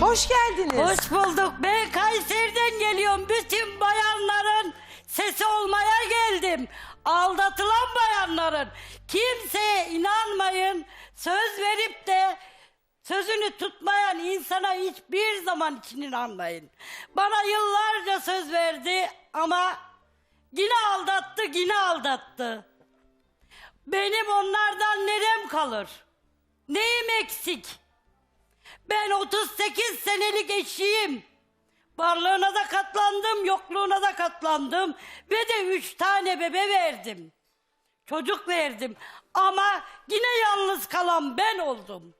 Hoş geldiniz. Hoş bulduk. Ben Kayseri'den geliyorum. Bütün bayanların sesi olmaya geldim. Aldatılan bayanların. Kimseye inanmayın. Söz verip de sözünü tutmayan insana hiçbir için için inanmayın. Bana yıllarca söz verdi ama yine aldattı, yine aldattı. Benim onlardan nerem kalır? Neyim eksik? Ben 38 senelik eşiyim. Varlığına da katlandım, yokluğuna da katlandım. Ve de üç tane bebe verdim. Çocuk verdim. Ama yine yalnız kalan ben oldum.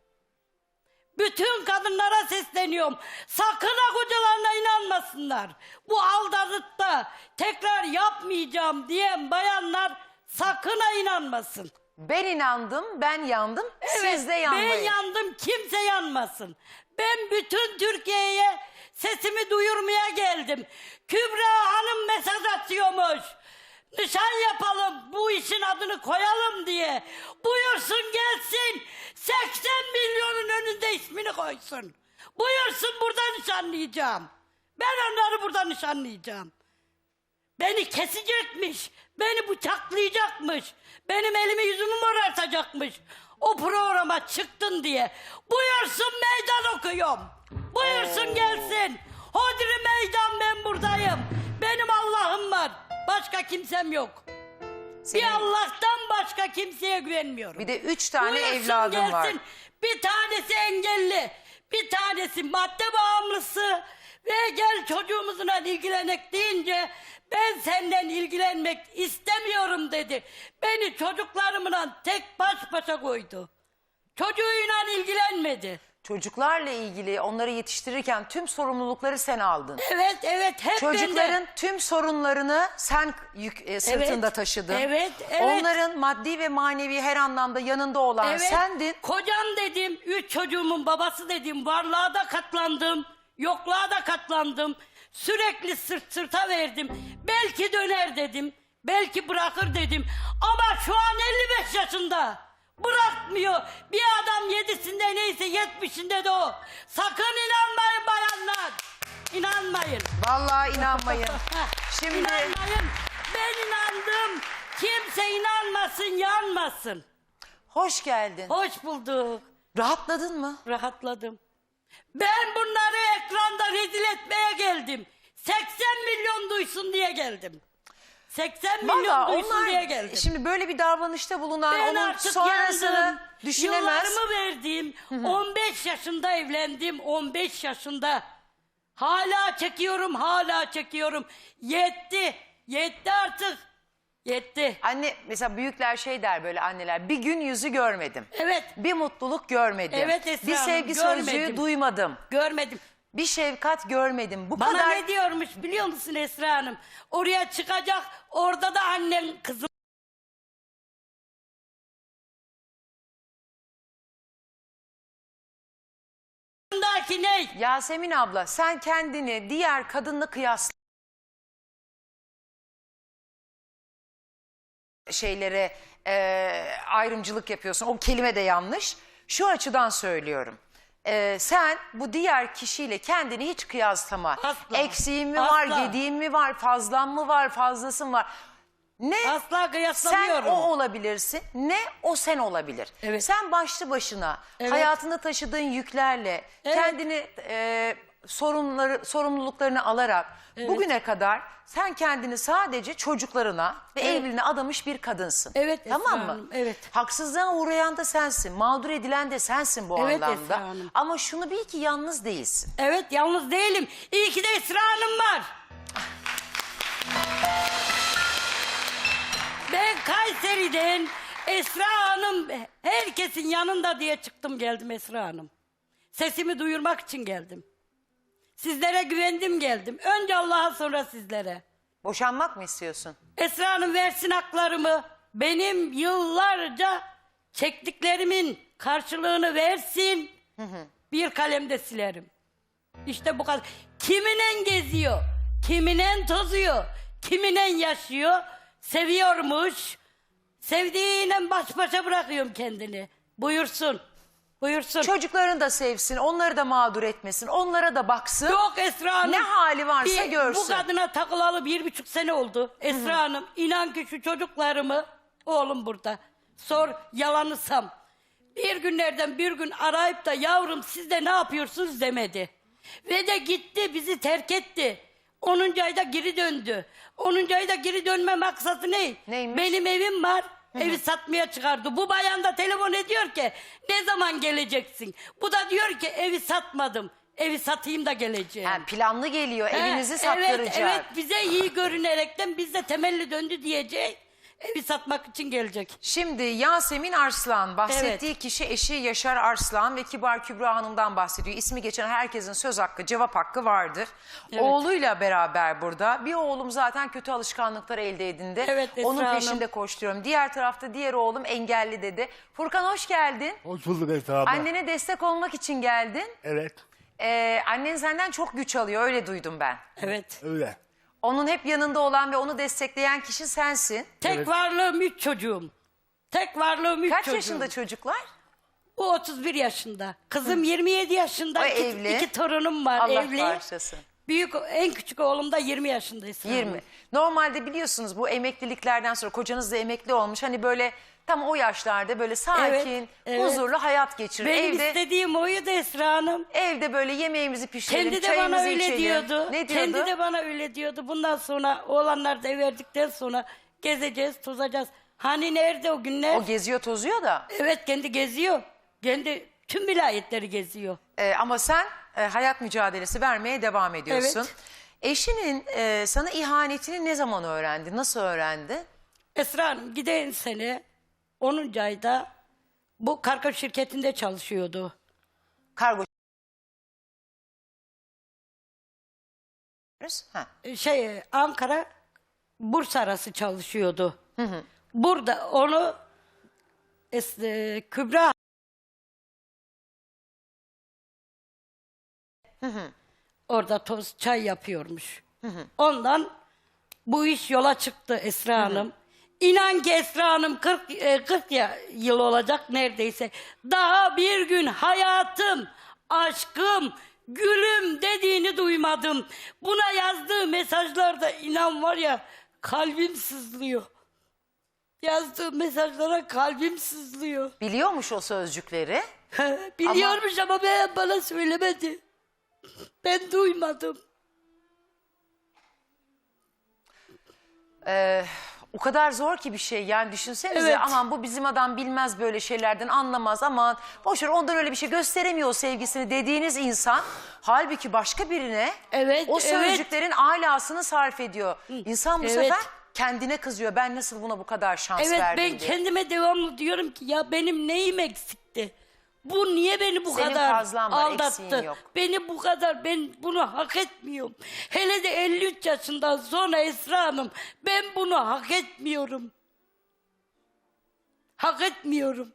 Bütün kadınlara sesleniyorum. Sakın ha kocalarına inanmasınlar. Bu aldatıp da tekrar yapmayacağım diyen bayanlar sakın ha inanmasın. Ben inandım, ben yandım. Siz de yanmayın. Ben yandım kimse yanmasın. Ben bütün Türkiye'ye sesimi duyurmaya geldim. Kübra Hanım mesaj atıyormuş. Nişan yapalım bu işin adını koyalım diye. Buyursun gelsin 80 milyonun önünde ismini koysun. Buyursun burada nişanlayacağım. Ben onları burada nişanlayacağım. Beni kesecekmiş. Beni bıçaklayacakmış. Benim elimi yüzümü morartacakmış. O programa çıktın diye. Buyursun meydan okuyorum. Buyursun gelsin. Hodri meydan ben buradayım. Benim Allah'ım var. Başka kimsem yok. Senin- Bir Allah'tan başka kimseye güvenmiyorum. Bir de üç tane Buyursun evladım var. gelsin. Bir tanesi engelli, bir tanesi madde bağımlısı ve gel çocuğumuzla ilgilenek deyince ben senden ilgilenmek istemiyorum dedi. Beni çocuklarımla tek baş başa koydu. Çocuğuyla ilgilenmedi. Çocuklarla ilgili onları yetiştirirken tüm sorumlulukları sen aldın. Evet evet hep Çocukların bende. tüm sorunlarını sen yük, e, sırtında Evet, taşıdın. evet, evet. Onların maddi ve manevi her anlamda yanında olan sendin. Kocam dedim, üç çocuğumun babası dedim, varlığa da katlandım, yokluğa da katlandım. Sürekli sırt sırta verdim. Belki döner dedim, belki bırakır dedim. Ama şu an 55 yaşında. Bırakmıyor. Bir adam yedisinde neyse yetmişinde de o. Sakın inanmayın bayanlar. İnanmayın. Vallahi inanmayın. Şimdi İnanmayın. Ben inandım. Kimse inanmasın, yanmasın. hoş geldin. Hoş bulduk. Rahatladın mı? Rahatladım. Ben bunları ekranda rezil etmeye geldim. 80 milyon duysun diye geldim. 80 milyon Valla duysun onlar diye geldim. şimdi böyle bir davranışta bulunan ben onun artık sonrasını yandım. düşünemez. Yıllarımı verdim. 15 yaşında evlendim. 15 yaşında. Hala çekiyorum, hala çekiyorum. Yetti. Yetti artık. Yetti. Anne mesela büyükler şey der böyle anneler bir gün yüzü görmedim. Evet. Bir mutluluk görmedim. Evet Esra bir Hanım, sevgi görmedim. sözcüğü duymadım. Görmedim. Bir şefkat görmedim. Bu Bana kadar ne diyormuş biliyor musun Esra Hanım? Oraya çıkacak orada da annen kızım. Daki ne? Yasemin abla sen kendini diğer kadınla kıyasla şeylere e, ayrımcılık yapıyorsun. O kelime de yanlış. Şu açıdan söylüyorum. E, sen bu diğer kişiyle kendini hiç kıyaslama. Asla. Eksiğin mi var, Asla. mi var, fazlan mı var, fazlasın mı var. Ne Asla sen kıyaslamıyorum. o olabilirsin ne o sen olabilir. Evet. Sen başlı başına Evet. hayatında taşıdığın yüklerle Evet. kendini e, sorumluları sorumluluklarını alarak bugüne kadar sen kendini sadece çocuklarına ve Evet. evliliğine adamış bir kadınsın. Evet Esra Tamam mı? Hanım, evet. Haksızlığa uğrayan da sensin, mağdur edilen de sensin bu Evet anlamda. Esra Hanım. Ama şunu bil ki yalnız değilsin. Evet yalnız değilim. İyi ki de Esra Hanım var. Ben Kayseri'den Esra Hanım herkesin yanında diye çıktım geldim Esra Hanım. Sesimi duyurmak için geldim. Sizlere güvendim geldim. Önce Allah'a sonra sizlere. Boşanmak mı istiyorsun? Esra Hanım versin haklarımı. Benim yıllarca çektiklerimin karşılığını versin. Bir kalemde silerim. İşte bu kadar. Kiminen geziyor, kiminen tozuyor, kiminen yaşıyor, seviyormuş. Sevdiğiyle baş başa bırakıyorum kendini. Buyursun. Buyursun. Çocuklarını da sevsin, onları da mağdur etmesin, onlara da baksın. Yok Esra Hanım. Ne hali varsa Bir- görsün. Bu kadına takılalı bir buçuk sene oldu. Esra Hanım inan ki şu çocuklarımı oğlum burada sor yalanısam bir günlerden bir gün arayıp da yavrum siz de ne yapıyorsunuz demedi. Ve de gitti bizi terk etti. 10. ayda geri döndü. 10. ayda geri dönme maksadı ne? Neymiş? Benim evim var. Evi satmaya çıkardı. Bu bayan da telefon ediyor ki ne zaman geleceksin? Bu da diyor ki evi satmadım. Evi satayım da geleceğim. Ha, planlı geliyor, He, evinizi sattıracak. Evet, evet bize iyi görünerekten biz de temelli döndü diyecek. Evi satmak için gelecek. Şimdi Yasemin Arslan bahsettiği kişi eşi Yaşar Arslan ve Kibar Kübra Hanım'dan bahsediyor. İsmi geçen herkesin söz hakkı, cevap hakkı vardır. Evet. Oğluyla beraber burada. Bir oğlum zaten kötü alışkanlıklar elde edindi. Evet, Esra Onun Hanım. peşinde koşturuyorum. Diğer tarafta diğer oğlum engelli dedi. Furkan hoş geldin. Hoş bulduk Esra abla. Annene destek olmak için geldin. Evet, Ee, annen senden çok güç alıyor öyle duydum ben. Evet. öyle. Onun hep yanında olan ve onu destekleyen kişi sensin. Tek varlığım üç çocuğum. Tek varlığım üç Kaç çocuğum. yaşında çocuklar? Bu 31 yaşında. Kızım 27 yaşında. O iki, evli. iki torunum var Allah evli. bağışlasın. Büyük en küçük oğlum da 20 yaşında. Esra Hanım. 20. Normalde biliyorsunuz bu emekliliklerden sonra kocanız da emekli olmuş. Hani böyle tam o yaşlarda böyle sakin, Evet, evet. huzurlu hayat geçirir. Benim evde istediğim oydu Esra Hanım. evde böyle yemeğimizi pişirelim, Kendi de çayımızı bana öyle içelim. diyordu. Ne diyordu? Kendi de bana öyle diyordu. Bundan sonra oğlanlar da ev verdikten sonra gezeceğiz, tozacağız. Hani nerede o günler? O geziyor tozuyor da. evet kendi geziyor. Kendi tüm vilayetleri geziyor. Ee, ama sen e, hayat mücadelesi vermeye devam ediyorsun. Evet. Eşinin e, sana ihanetini ne zaman öğrendi? Nasıl öğrendi? Esra Hanım giden sene 10. ayda bu kargo şirketinde çalışıyordu. Kargo Ha. E, Şey Ankara Bursa arası çalışıyordu. Burada onu e, Kübra orada toz çay yapıyormuş. Ondan bu iş yola çıktı Esra Hanım. İnan ki Esra Hanım 40, e, 40 ya, yıl olacak neredeyse. Daha bir gün hayatım, aşkım, gülüm dediğini duymadım. Buna yazdığı mesajlarda inan var ya kalbim sızlıyor. Yazdığı mesajlara kalbim sızlıyor. Biliyormuş o sözcükleri. Biliyormuş ama ben bana söylemedi. Ben duymadım. O kadar zor ki bir şey yani düşünsenize Evet. aman bu bizim adam bilmez böyle şeylerden anlamaz aman boşver ondan öyle bir şey gösteremiyor o sevgisini dediğiniz insan halbuki başka birine Evet, o evet. sözcüklerin alasını sarf ediyor. İnsan bu Evet. sefer kendine kızıyor ben nasıl buna bu kadar şans Evet verdim ben diye. kendime devamlı diyorum ki ya benim neyim eksikti? Bu niye beni bu Senin kadar fazlan var, eksiğin aldattı? yok. Beni bu kadar ben bunu hak etmiyorum. Hele de 53 yaşından sonra Esra Hanım ben bunu hak etmiyorum. Hak etmiyorum.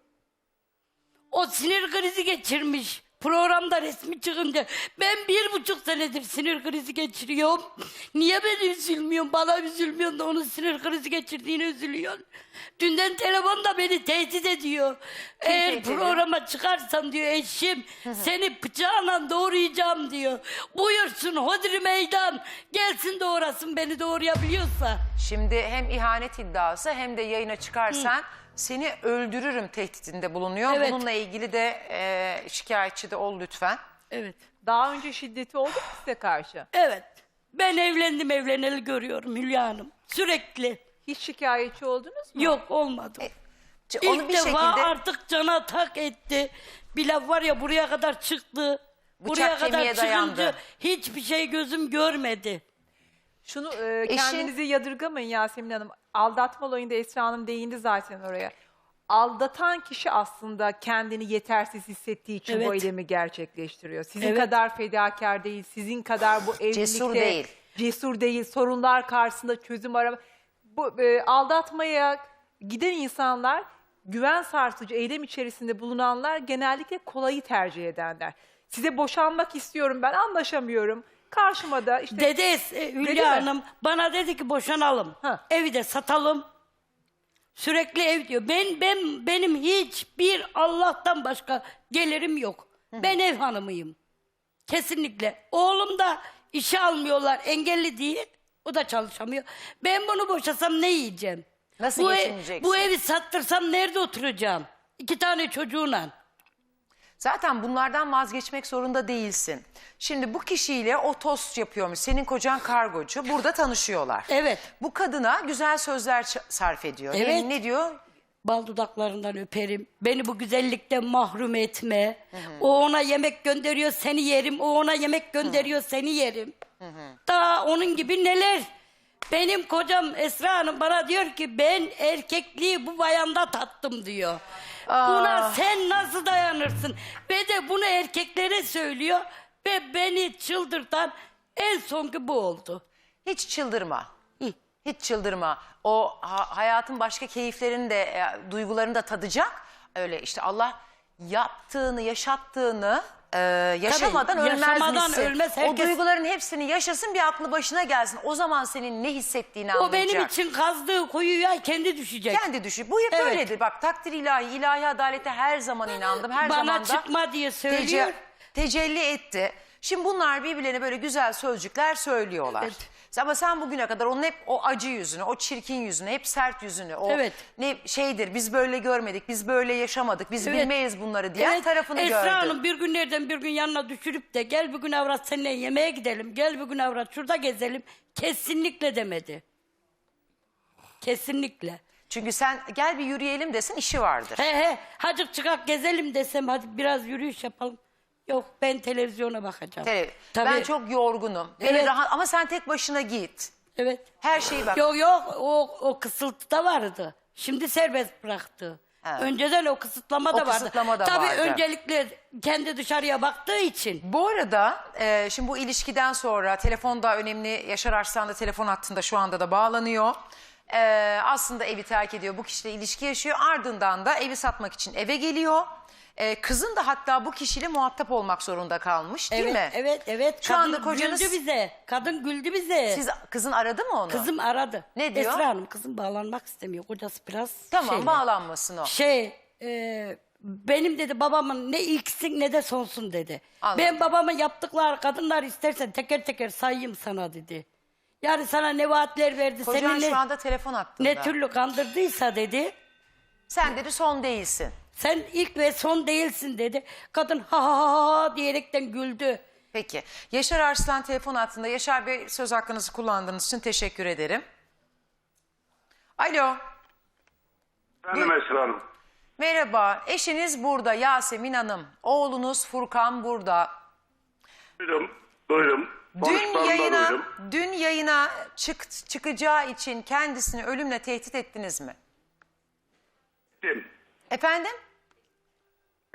O sinir krizi geçirmiş. Programda resmi çıkınca ben bir buçuk senedir sinir krizi geçiriyorum. Niye ben üzülmüyorum? Bana üzülmüyorsun da onun sinir krizi geçirdiğine üzülüyorsun. Dünden telefonda beni tehdit ediyor. Eğer tehdit ediyor? programa çıkarsan diyor eşim seni bıçağla doğrayacağım diyor. Buyursun hodri meydan gelsin doğrasın beni doğrayabiliyorsa. Şimdi hem ihanet iddiası hem de yayına çıkarsan seni öldürürüm tehditinde bulunuyor. Evet. Bununla ilgili de e, şikayetçi de ol lütfen. Evet. Daha önce şiddeti oldu mu size karşı? Evet. Ben evlendim evleneli görüyorum Hülya Hanım. Sürekli. Hiç şikayetçi oldunuz mu? Yok olmadı. C- İlk Onu bir defa şekilde artık cana tak etti. Bir laf var ya buraya kadar çıktı. buraya Bıçak kadar kemiğe çıkınca dayandı. hiçbir şey gözüm görmedi. Şunu e, Eşin- kendinizi yadırgamayın Yasemin Hanım. Aldatma olayında Esra Hanım değindi zaten oraya. Aldatan kişi aslında kendini yetersiz hissettiği için bu Evet. eylemi gerçekleştiriyor. Sizin Evet. kadar fedakar değil, sizin kadar bu evlilikte Cesur değil. cesur değil, sorunlar karşısında çözüm arama. Bu e, aldatmaya giden insanlar, güven sarsıcı eylem içerisinde bulunanlar genellikle kolayı tercih edenler. Size boşanmak istiyorum ben, anlaşamıyorum. Karşıma da işte Dede e, Dedi mi? Hülya Hanım bana dedi ki boşanalım. Ha. Evi de satalım. Sürekli ev diyor. Ben ben benim hiçbir Allah'tan başka gelirim yok. Ben ev hanımıyım. Kesinlikle. Oğlum da işe almıyorlar engelli diye. O da çalışamıyor. Ben bunu boşasam ne yiyeceğim? Nasıl bu, ev- geçineceksin? bu evi sattırsam nerede oturacağım? İki tane çocuğuna. Zaten bunlardan vazgeçmek zorunda değilsin. Şimdi bu kişiyle o tost yapıyormuş. Senin kocan kargocu. Burada tanışıyorlar. Evet. Bu kadına güzel sözler sarf ediyor. Evet. Ne, diyor? Bal dudaklarından öperim. Beni bu güzellikten mahrum etme. O ona yemek gönderiyor seni yerim. O ona yemek gönderiyor seni yerim. Daha onun gibi neler. Benim kocam Esra Hanım bana diyor ki ben erkekliği bu bayanda tattım diyor. Buna sen nasıl dayanırsın? Ve de bunu erkeklere söylüyor. Ve beni çıldırtan en sonki bu oldu. Hiç çıldırma. Hiç çıldırma. O ha- hayatın başka keyiflerini de, e, duygularını da tadacak. Öyle işte Allah yaptığını, yaşattığını e, yaşamadan Tabii, ölmez yaşamadan misin? ölmez O herkes. duyguların hepsini yaşasın bir aklı başına gelsin. O zaman senin ne hissettiğini O anlayacak. benim için kazdığı kuyuya kendi düşecek. Kendi düşün. Bu hep Evet. böyledir. Bak takdir ilahi, ilahi adalete her zaman inandım. Her Bana zaman da çıkma diye söylüyor. tece- tecelli etti. Şimdi bunlar birbirlerine böyle güzel sözcükler söylüyorlar. Evet. Ama sen bugüne kadar onun hep o acı yüzünü, o çirkin yüzünü, hep sert yüzünü, o Evet. ne şeydir biz böyle görmedik, biz böyle yaşamadık, biz Evet. bilmeyiz bunları diyen tarafını Esra gördün. Hanım bir gün nereden bir gün yanına düşürüp de gel bugün avrat seninle yemeğe gidelim. Gel bugün avrat şurada gezelim. Kesinlikle demedi. Kesinlikle. Çünkü sen gel bir yürüyelim desin işi vardır. He he hacık çıkak gezelim desem hadi biraz yürüyüş yapalım. Yok ben televizyona bakacağım. Tele- Tabii. Ben çok yorgunum. Beni Evet. rahat ama sen tek başına git. Evet. Her şeyi bak. Yok yok o, o kısıltıda vardı. Şimdi serbest bıraktı. Ha. Önceden o kısıtlama O da vardı. kısıtlama da Tabii vardı. öncelikle kendi dışarıya baktığı için. Bu arada e, şimdi bu ilişkiden sonra telefonda önemli Yaşar Arslan da telefon hattında şu anda da bağlanıyor. E, aslında evi terk ediyor bu kişiyle ilişki yaşıyor ardından da evi satmak için eve geliyor. E, kızın da hatta bu kişiyle muhatap olmak zorunda kalmış değil evet, mi? Evet, evet. Şu Kadın anda kocanız- güldü bize. Kadın güldü bize. Siz kızın aradı mı onu? Kızım aradı. Ne diyor? Esra Hanım kızım bağlanmak istemiyor. Kocası biraz Tamam şeyle. bağlanmasın o. Şey, e, benim dedi babamın ne ilksin ne de sonsun dedi. Anladım. Ben babamın yaptıkları kadınlar istersen teker teker sayayım sana dedi. Yani sana ne vaatler verdi, Kocan seni ne, şu anda telefon hattında. ne türlü kandırdıysa dedi. Sen dedi son değilsin. Sen ilk ve son değilsin dedi. Kadın ha ha ha ha diyerekten güldü. Peki. Yaşar Arslan telefon hattında. Yaşar Bey söz hakkınızı kullandığınız için teşekkür ederim. Alo. Efendim Esra Hanım. Merhaba. Eşiniz burada Yasemin Hanım. Oğlunuz Furkan burada. Duydum, duydum. Dün yayına duydum. dün yayına çık, çıkacağı için kendisini ölümle tehdit ettiniz mi? Gittim, Efendim?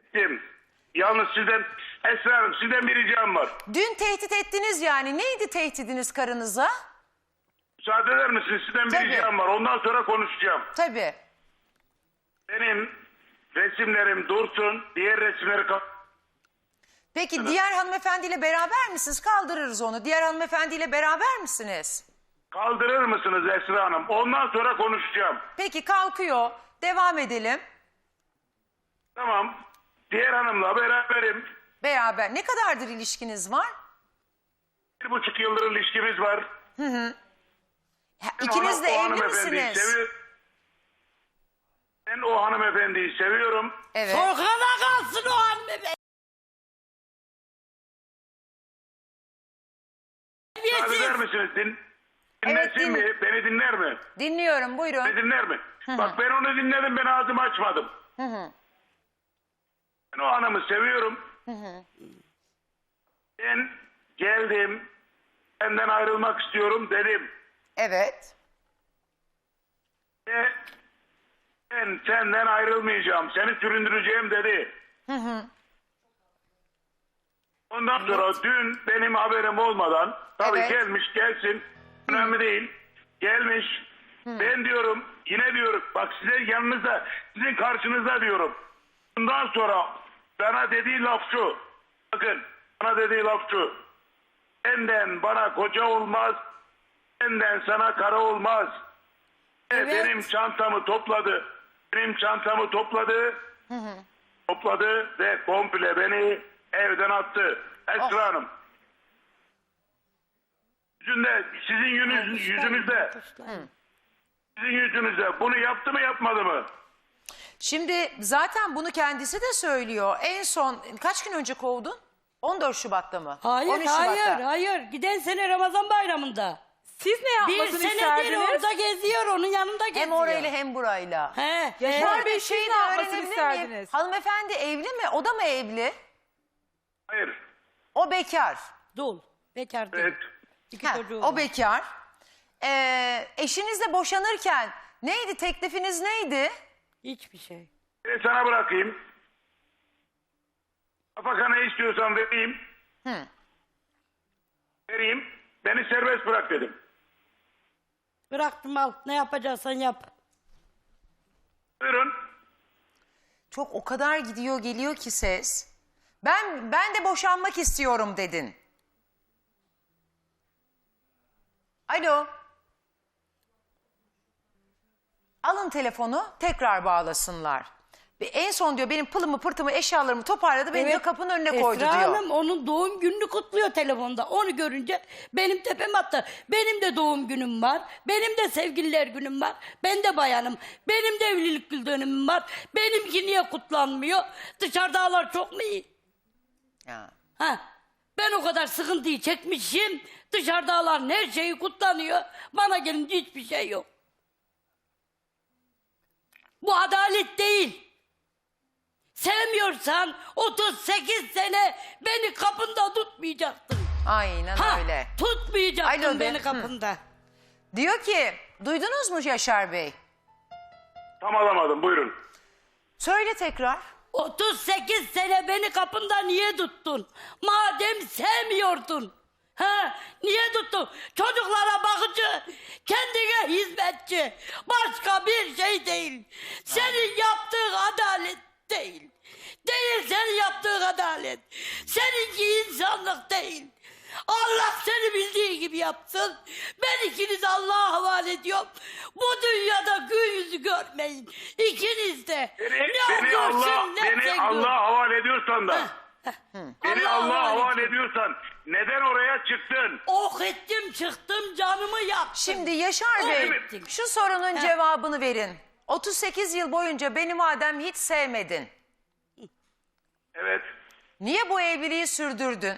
gittim. Yalnız sizden, Esra Hanım sizden bir ricam var. Dün tehdit ettiniz yani. Neydi tehdidiniz karınıza? Müsaade eder misiniz? Sizden bir Tabii. ricam var. Ondan sonra konuşacağım. Tabii. Benim resimlerim dursun, diğer resimleri kal- Peki diğer hanımefendiyle beraber misiniz? Kaldırırız onu. Diğer hanımefendiyle beraber misiniz? kaldırır mısınız Esra Hanım? Ondan sonra konuşacağım. Peki kalkıyor. Devam edelim. Tamam. Diğer hanımla beraberim. Beraber. Ne kadardır ilişkiniz var? Bir buçuk yıldır ilişkimiz var. Ha, Ben İkiniz ona- de o evli hanımefendiyi misiniz? seviyorum. Ben o hanımefendiyi seviyorum. Evet. Korkana kalsın o anne be. Müsaade eder misiniz? Din, Evet, dinlesin din- mi? Beni dinler mi? Dinliyorum buyurun. Beni dinler mi? Bak ben onu dinledim ben ağzımı açmadım. Ben o hanımı seviyorum. Ben geldim. Senden ayrılmak istiyorum dedim. Evet. Ve ben senden ayrılmayacağım. Seni süründüreceğim dedi. Ondan sonra dün benim haberim olmadan tabii Evet. gelmiş gelsin önemli değil gelmiş ben diyorum yine diyorum bak size yanınızda sizin karşınızda diyorum bundan sonra bana dediği laf şu bakın bana dediği laf şu senden bana koca olmaz senden sana kara olmaz Evet. Benim çantamı topladı. Benim çantamı topladı. Topladı ve komple beni evden attı. Esra Hanım. Yüzünde, sizin yüzünüz, yüzünüzde, sizin yüzünüzde bunu yaptı mı yapmadı mı? Şimdi zaten bunu kendisi de söylüyor. En son kaç gün önce kovdun? 14 Şubat'ta mı? Hayır 13 hayır Şubat'ta. hayır. Giden sene Ramazan bayramında. Siz ne Bir yapmasını senedir isterdiniz? orada geziyor onun yanında geziyor. Hem orayla hem burayla. He, he. Yaşar Bey şeyi ne de yapmasını öğrenebilir miyim? isterdiniz? Hanımefendi evli mi? O da mı evli? Hayır. O bekar. Dul. Bekar değil. Evet. İki Ha, çocuğu o var. bekar. Ee, eşinizle boşanırken neydi teklifiniz neydi? Hiçbir şey. De sana bırakayım. Afaka ne istiyorsan vereyim. Hı. Vereyim. Beni serbest bırak dedim. Bıraktım al. Ne yapacaksan yap. Buyurun. Çok o kadar gidiyor geliyor ki ses. Ben ben de boşanmak istiyorum dedin. Alo. Alın telefonu tekrar bağlasınlar. Ve en son diyor benim pılımı pırtımı eşyalarımı toparladı beni diyor kapının önüne koydu Esra diyor. Hanım onun doğum gününü kutluyor telefonda. Onu görünce benim tepem attı. Benim de doğum günüm var. Benim de sevgililer günüm var. Ben de bayanım. Benim de evlilik yıl dönümüm var. Benimki niye kutlanmıyor? Dışarıdalar çok mu iyi? Ya. Ha, ben o kadar sıkıntıyı çekmişim. Dışarıdalar her şeyi kutlanıyor. Bana gelince hiçbir şey yok. Bu adalet değil. Sevmiyorsan 38 sene beni kapında tutmayacaktın. Aynen Ha, öyle. tutmayacaktın Alo beni Hı. kapında. Diyor ki duydunuz mu Yaşar Bey? Tam alamadım. Buyurun. Söyle tekrar. 38 sene beni kapında niye tuttun? Madem sevmiyordun. Ha, niye tuttun? Çocuklara bakıcı, kendine hizmetçi. Başka bir şey değil. Senin yaptığın adalet değil. Değil senin yaptığın adalet. Seninki insanlık değil. Allah seni bildiği gibi yapsın. Ben ikinizi Allah'a havale ediyorum. Bu dünyada gün yüzü görmeyin. İkiniz de. Beni, ne beni Allah, beni Allah'a havale ediyorsan da. Beni Allah'a Allah'a havale ediyorsan neden oraya çıktın? Ok ettim çıktım canımı yaktım. Şimdi Yaşar Bey Evet. şu sorunun Ha. cevabını verin. 38 yıl boyunca beni madem hiç sevmedin. Evet. Niye bu evliliği sürdürdün?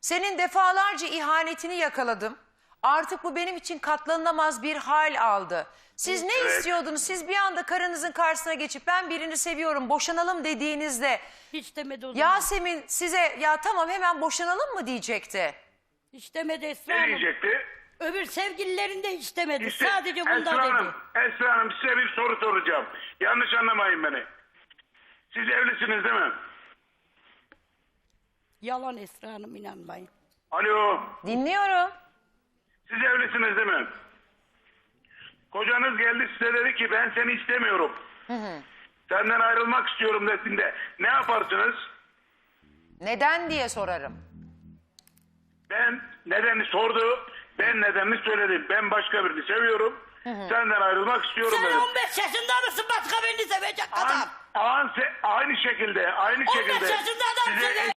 Senin defalarca ihanetini yakaladım. Artık bu benim için katlanılamaz bir hal aldı. Siz ne Evet. istiyordunuz? Siz bir anda karınızın karşısına geçip ben birini seviyorum boşanalım dediğinizde Hiç demedi o zaman. Yasemin size ya tamam hemen boşanalım mı diyecekti? Hiç demedi Esra Ne Hanım. diyecekti? Öbür sevgililerinde hiç demedi. İşte, Sadece bunda Esra dedi. Hanım, Esra Hanım size bir soru soracağım. Yanlış anlamayın beni. Siz evlisiniz değil mi? Yalan Esra Hanım inanmayın. Alo. Dinliyorum. Siz evlisiniz değil mi? Kocanız geldi size dedi ki ben seni istemiyorum. Senden ayrılmak istiyorum dediğinde ne yaparsınız? Neden diye sorarım. Ben nedenini sordu. Ben nedenini söyledim. Ben başka birini seviyorum. Senden ayrılmak istiyorum Sen dedim. 15 yaşında mısın başka birini sevecek An, adam? an, aynı şekilde, aynı 15 şekilde. yaşında adam size seni